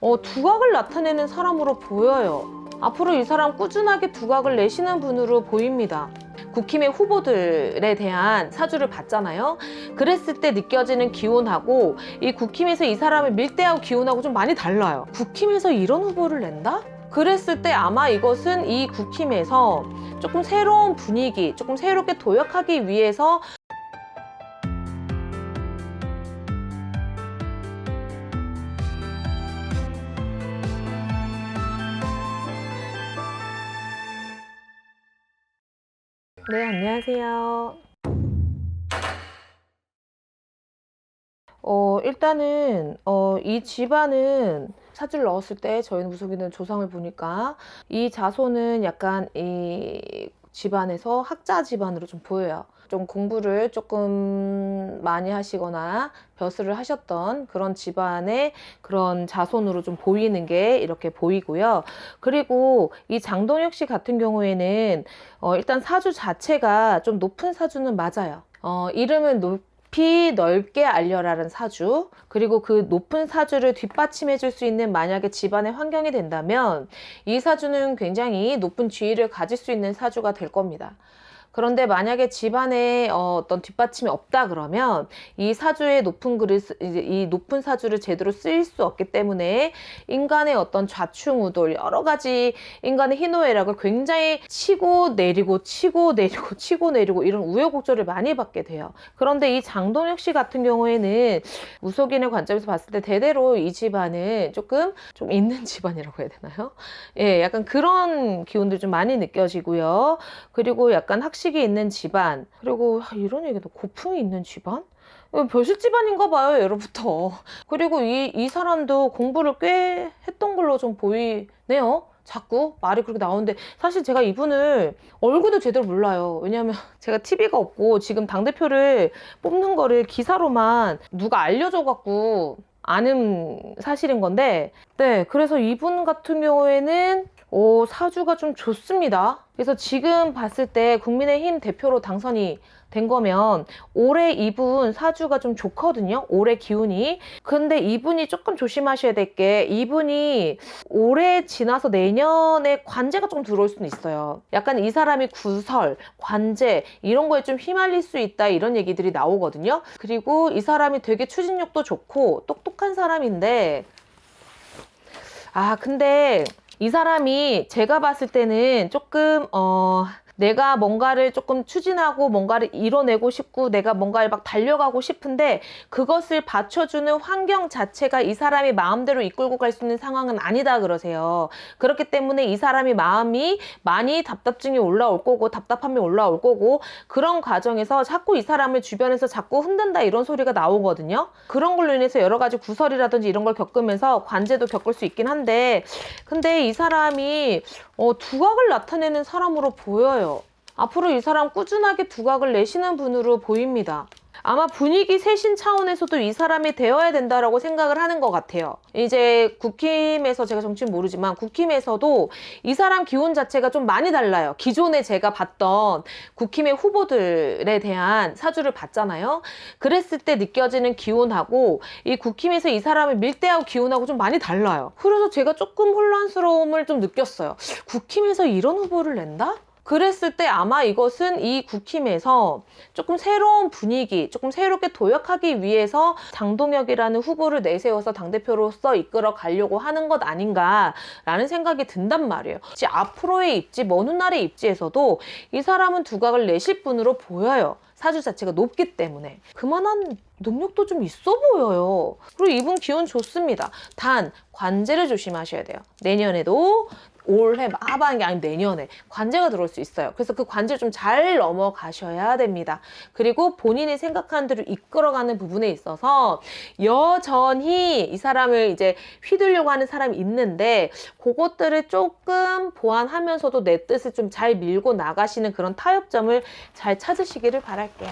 어, 두각을 나타내는 사람으로 보여요. 앞으로 이 사람 꾸준하게 두각을 내시는 분으로 보입니다. 국힘의 후보들에 대한 사주를 봤잖아요. 그랬을 때 느껴지는 기운하고 이 국힘에서 이 사람을 밀대하고 기운하고 좀 많이 달라요. 국힘에서 이런 후보를 낸다? 그랬을 때 아마 이것은 이 국힘에서 조금 새로운 분위기, 조금 새롭게 도약하기 위해서 네, 안녕하세요. 어, 일단은, 어, 이 집안은 사주를 넣었을 때 저희는 무속인은 조상을 보니까 이 자손은 약간 이 집안에서 학자 집안으로 좀 보여요. 좀 공부를 조금 많이 하시거나 벼슬을 하셨던 그런 집안의 그런 자손으로 좀 보이는 게 이렇게 보이고요. 그리고 이 장동혁 씨 같은 경우에는 어, 일단 사주 자체가 좀 높은 사주는 맞아요. 어, 이름은 높이 넓게 알려라는 사주 그리고 그 높은 사주를 뒷받침해 줄 수 있는 만약에 집안의 환경이 된다면 이 사주는 굉장히 높은 지위를 가질 수 있는 사주가 될 겁니다. 그런데 만약에 집안에 어, 어떤 뒷받침이 없다 그러면 이 사주의 높은 글을 이 높은 사주를 제대로 쓰일 수 없기 때문에 인간의 어떤 좌충우돌 여러 가지 인간의 희노애락을 굉장히 치고 내리고 치고 내리고 치고 내리고 이런 우여곡절을 많이 받게 돼요. 그런데 이 장동혁 씨 같은 경우에는 무속인의 관점에서 봤을 때 대대로 이 집안은 조금 좀 있는 집안이라고 해야 되나요? 예, 약간 그런 기운들 좀 많이 느껴지고요. 그리고 약간 학식이 있는 집안. 그리고 아, 이런 얘기도 고풍이 있는 집안? 별실 집안인가 봐요 예로부터. 그리고 이, 이 사람도 공부를 꽤 했던 걸로 좀 보이네요. 자꾸 말이 그렇게 나오는데. 사실 제가 이분을 얼굴도 제대로 몰라요. 왜냐하면 제가 TV가 없고 지금 당대표를 뽑는 거를 기사로만 누가 알려줘갖고 아는 사실인 건데. 네 그래서 이분 같은 경우에는 오, 사주가 좀 좋습니다. 그래서 지금 봤을 때 국민의힘 대표로 당선이 된 거면 올해 이분 사주가 좀 좋거든요. 올해 기운이. 근데 이분이 조금 조심하셔야 될 게 이분이 올해 지나서 내년에 관제가 좀 들어올 수는 있어요. 약간 이 사람이 구설, 관제 이런 거에 좀 휘말릴 수 있다 이런 얘기들이 나오거든요. 그리고 이 사람이 되게 추진력도 좋고 똑똑한 사람인데 아, 근데 이 사람이 제가 봤을 때는 조금, 어, 내가 뭔가를 조금 추진하고 뭔가를 이뤄내고 싶고 내가 뭔가를 막 달려가고 싶은데 그것을 받쳐주는 환경 자체가 이 사람이 마음대로 이끌고 갈 수 있는 상황은 아니다 그러세요. 그렇기 때문에 이 사람이 마음이 많이 답답증이 올라올 거고 답답함이 올라올 거고 그런 과정에서 자꾸 이 사람을 주변에서 자꾸 흔든다 이런 소리가 나오거든요. 그런 걸로 인해서 여러 가지 구설이라든지 이런 걸 겪으면서 관제도 겪을 수 있긴 한데 근데 이 사람이 어, 두각을 나타내는 사람으로 보여요. 앞으로 이 사람 꾸준하게 두각을 내시는 분으로 보입니다. 아마 분위기 쇄신 차원에서도 이 사람이 되어야 된다라고 생각을 하는 것 같아요. 이제 국힘에서 제가 정치는 모르지만 국힘에서도 이 사람 기운 자체가 좀 많이 달라요. 기존에 제가 봤던 국힘의 후보들에 대한 사주를 봤잖아요. 그랬을 때 느껴지는 기운하고 이 국힘에서 이 사람을 밀대하고 기운하고 좀 많이 달라요. 그래서 제가 조금 혼란스러움을 좀 느꼈어요. 국힘에서 이런 후보를 낸다? 그랬을 때 아마 이것은 이 국힘에서 조금 새로운 분위기, 조금 새롭게 도약하기 위해서 장동혁이라는 후보를 내세워서 당대표로서 이끌어 가려고 하는 것 아닌가라는 생각이 든단 말이에요. 지 앞으로의 입지, 먼 훗날의 입지에서도 이 사람은 두각을 내실 분으로 보여요. 사주 자체가 높기 때문에. 그만한 능력도 좀 있어 보여요. 그리고 이분 기운 좋습니다. 단, 관제를 조심하셔야 돼요. 내년에도 올해 하반기 아니면 내년에 관제가 들어올 수 있어요. 그래서 그 관제를 좀 잘 넘어가셔야 됩니다. 그리고 본인이 생각하는 대로 이끌어가는 부분에 있어서 여전히 이 사람을 이제 휘두려고 하는 사람이 있는데 그것들을 조금 보완하면서도 내 뜻을 좀 잘 밀고 나가시는 그런 타협점을 잘 찾으시기를 바랄게요.